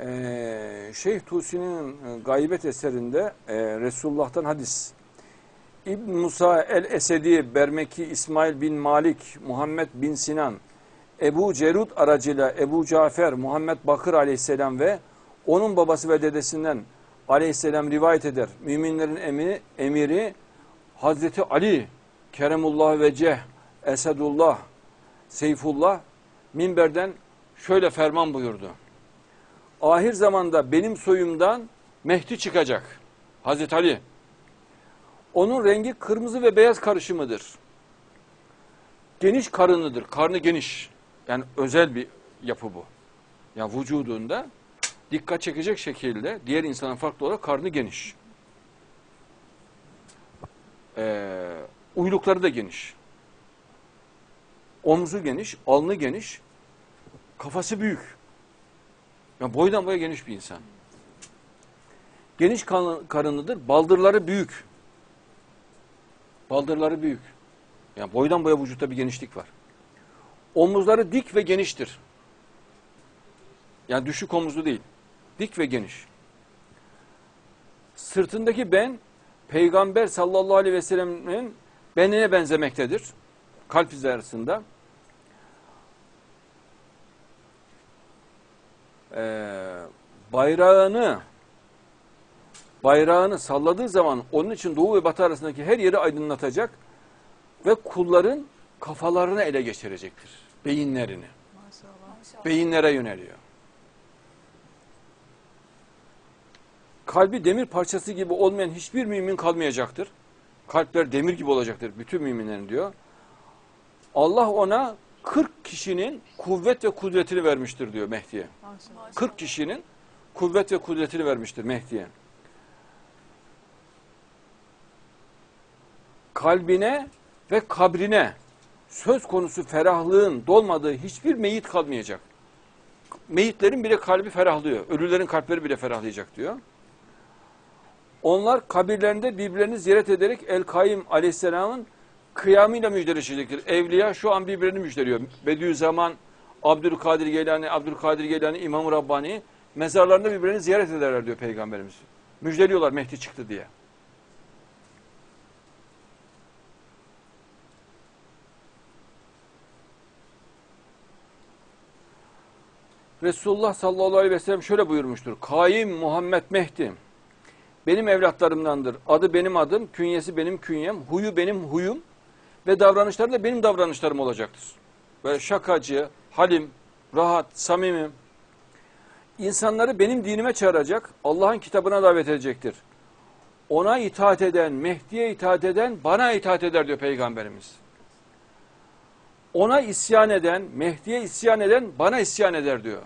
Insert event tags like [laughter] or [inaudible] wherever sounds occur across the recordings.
Ee, Şeyh Tusi'nin e, gaybet eserinde e, Resulullah'tan hadis. İbn Musa el-Esedi, Bermeki, İsmail bin Malik, Muhammed bin Sinan, Ebu Cerud aracıyla Ebu Cafer, Muhammed Bakır aleyhisselam ve onun babası ve dedesinden aleyhisselam rivayet eder. Müminlerin emiri, emiri Hazreti Ali, Keremullah ve Ceh, Esedullah, Seyfullah minberden şöyle ferman buyurdu. Ahir zamanda benim soyumdan Mehdi çıkacak. Hazreti Ali. Onun rengi kırmızı ve beyaz karışımıdır. Geniş karınlıdır. Karnı geniş. Yani özel bir yapı bu. Yani vücudunda dikkat çekecek şekilde diğer insanın farklı olarak karnı geniş. Ee, uylukları da geniş. Omzu geniş, alnı geniş, kafası büyük. Yani boydan boya geniş bir insan. Geniş karınlıdır, baldırları büyük. Baldırları büyük. Yani boydan boya vücutta bir genişlik var. Omuzları dik ve geniştir. Yani düşük omuzlu değil. Dik ve geniş. Sırtındaki ben Peygamber sallallahu aleyhi ve sellem'in benine benzemektedir. Kalp hizasında. Ee, bayrağını bayrağını salladığı zaman onun için doğu ve batı arasındaki her yeri aydınlatacak ve kulların kafalarını ele geçirecektir. Beyinlerini. Maşallah. Beyinlere yöneliyor. Kalbi demir parçası gibi olmayan hiçbir mümin kalmayacaktır. Kalpler demir gibi olacaktır bütün müminlerin diyor. Allah ona 40 kişinin kuvvet ve kudretini vermiştir diyor Mehdi'ye. Maşallah. 40 kişinin kuvvet ve kudretini vermiştir Mehdi'ye. Kalbine ve kabrine söz konusu ferahlığın dolmadığı hiçbir meyit kalmayacak. Meyitlerin bile kalbi ferahlıyor. Ölülerin kalpleri bile ferahlayacak diyor. Onlar kabirlerinde birbirlerini ziyaret ederek El-Kaim aleyhisselamın kıyamıyla müjdeleşecektir. Evliya şu an birbirini müjdeliyor. Bediüzzaman, Abdülkadir Geylani, Abdülkadir Geylani, İmam-ı Rabbani mezarlarında birbirlerini ziyaret ederler diyor Peygamberimiz. Müjdeliyorlar Mehdi çıktı diye. Resulullah sallallahu aleyhi ve sellem şöyle buyurmuştur. Kaim Muhammed Mehdi benim evlatlarımdandır. Adı benim adım, künyesi benim künyem, huyu benim huyum ve davranışları da benim davranışlarım olacaktır. Böyle şakacı, halim, rahat, samimim. İnsanları benim dinime çağıracak, Allah'ın kitabına davet edecektir. Ona itaat eden, Mehdi'ye itaat eden, bana itaat eder diyor Peygamberimiz. Ona isyan eden, Mehdi'ye isyan eden, bana isyan eder diyor.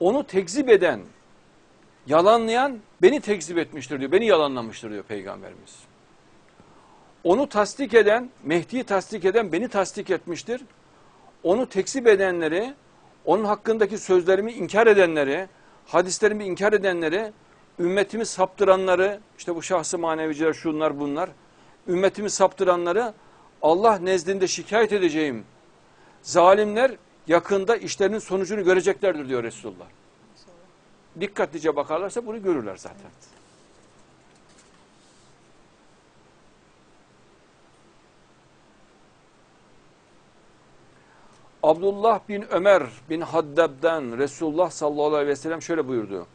Onu tekzip eden, yalanlayan beni tekzip etmiştir diyor. Beni yalanlamıştır diyor Peygamberimiz. Onu tasdik eden, Mehdi'yi tasdik eden beni tasdik etmiştir. Onu tekzip edenleri, onun hakkındaki sözlerimi inkar edenleri, hadislerimi inkar edenleri, ümmetimi saptıranları, işte bu şahsı maneviciler, şunlar bunlar, ümmetimi saptıranları Allah nezdinde şikayet edeceğim. Zalimler yakında işlerinin sonucunu göreceklerdir diyor Resulullah. Dikkatlice bakarlarsa bunu görürler zaten. Abdullah bin Ömer bin Haddab'dan Resulullah sallallahu aleyhi ve sellem şöyle buyurdu.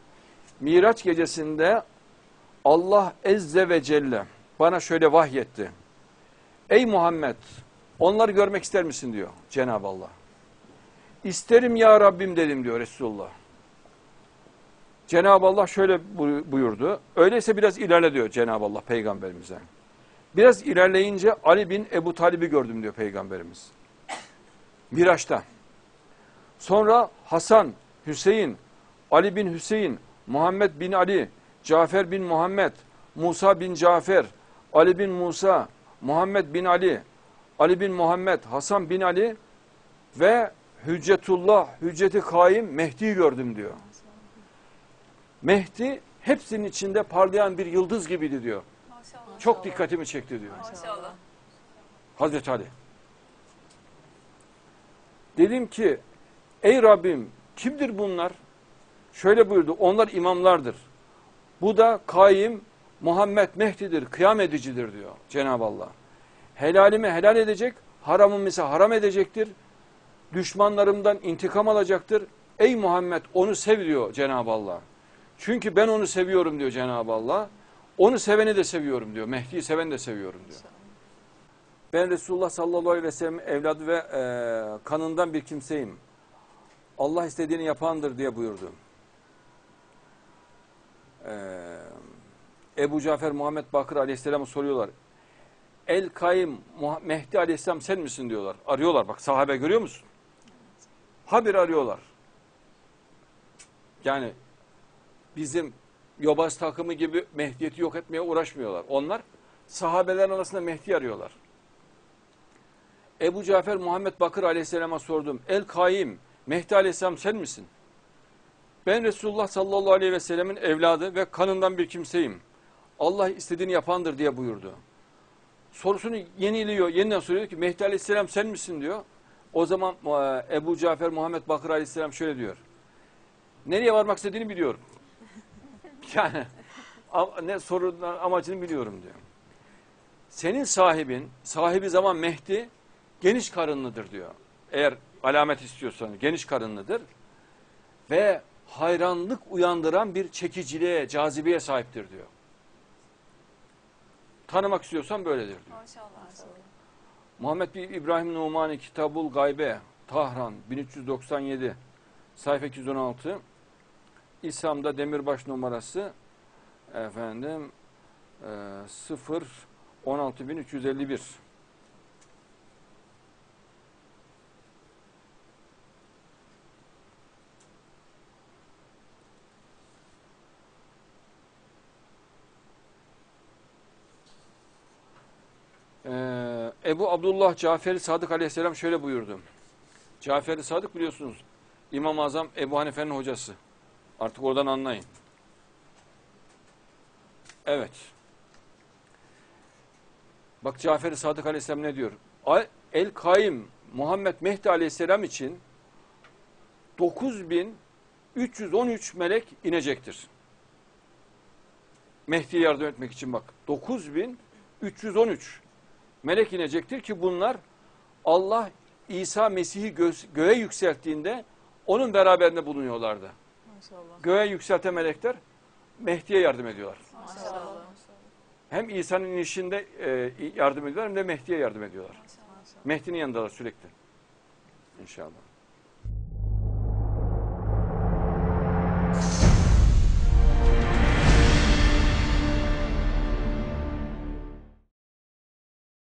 Miraç gecesinde Allah Ezze ve Celle bana şöyle vahyetti. Ey Muhammed onları görmek ister misin diyor Cenab-ı Allah. İsterim ya Rabbim dedim diyor Resulullah. Cenab-ı Allah şöyle buyurdu. Öyleyse biraz ilerle diyor Cenab-ı Allah peygamberimize. Biraz ilerleyince Ali bin Ebu Talib'i gördüm diyor peygamberimiz. Miraç'ta. Sonra Hasan, Hüseyin, Ali bin Hüseyin, Muhammed bin Ali, Cafer bin Muhammed, Musa bin Cafer, Ali bin Musa, Muhammed bin Ali, Ali bin Muhammed, Hasan bin Ali ve Hüccetullah, Hücceti Kaim Mehdi'yi gördüm diyor. Mehdi hepsinin içinde parlayan bir yıldız gibiydi diyor. Maşallah. Çok dikkatimi çekti diyor. Maşallah. Hazreti Ali. Dedim ki Ey Rabbim kimdir bunlar? Şöyle buyurdu. Onlar imamlardır. Bu da kaim Muhammed Mehdi'dir, kıyam edicidir diyor Cenab-ı Allah. Helalimi helal edecek, haramımı ise haram edecektir. Düşmanlarımdan intikam alacaktır. Ey Muhammed onu sev diyor Cenab-ı Allah. Çünkü ben onu seviyorum diyor Cenab-ı Allah. Onu seveni de seviyorum diyor. Mehdi'yi seven de seviyorum diyor. Ben Resulullah sallallahu aleyhi ve sellem evladı ve e, kanından bir kimseyim. Allah istediğini yapandır diye buyurdu. Ee, Ebu Cafer Muhammed Bakır aleyhisselam'a soruyorlar. El Kaim Mehdi aleyhisselam sen misin diyorlar. Arıyorlar bak sahabe görüyor musun? Habir arıyorlar. Yani bizim yobaz takımı gibi Mehdiyeti yok etmeye uğraşmıyorlar. Onlar sahabelerin arasında Mehdi arıyorlar. Ebu Cafer Muhammed Bakır aleyhisselama sordum. El Kaim Mehdi aleyhisselam sen misin? Ben Resulullah sallallahu aleyhi ve sellemin evladı ve kanından bir kimseyim. Allah istediğini yapandır diye buyurdu. Sorusunu yeniliyor. Yeniden soruyor ki Mehdi aleyhisselam sen misin diyor. O zaman e, Ebu Cafer Muhammed Bakır aleyhisselam şöyle diyor. Nereye varmak istediğini biliyorum. [laughs] Yani ne sorunun amacını biliyorum diyor. Senin sahibin, sahibi zaman Mehdi geniş karınlıdır diyor. Eğer alamet istiyorsan geniş karınlıdır ve hayranlık uyandıran bir çekiciliğe, cazibeye sahiptir diyor. Tanımak istiyorsan böyledir diyor. Maşallah. Muhammed bin İbrahim Numani Kitabul Gaybe Tahran 1397 sayfa 216 İslam'da demirbaş numarası efendim e, 0 16351 Ee, Ebu Abdullah Cafer-i Sadık Aleyhisselam şöyle buyurdu. Cafer-i Sadık biliyorsunuz İmam-ı Azam Ebu Hanife'nin hocası. Artık oradan anlayın. Evet. Bak Cafer-i Sadık Aleyhisselam ne diyor? El-Kaim Muhammed Mehdi Aleyhisselam için 9313 melek inecektir. Mehdi'ye yardım etmek için bak. 9313 melek inecektir ki bunlar Allah İsa Mesih'i gö- göğe yükselttiğinde onun beraberinde bulunuyorlardı. Maşallah. Göğe yükselten melekler Mehdi'ye yardım ediyorlar. Maşallah. Hem İsa'nın inişinde e, yardım ediyorlar hem de Mehdi'ye yardım ediyorlar. Maşallah. Mehdi'nin yanındalar sürekli. İnşallah.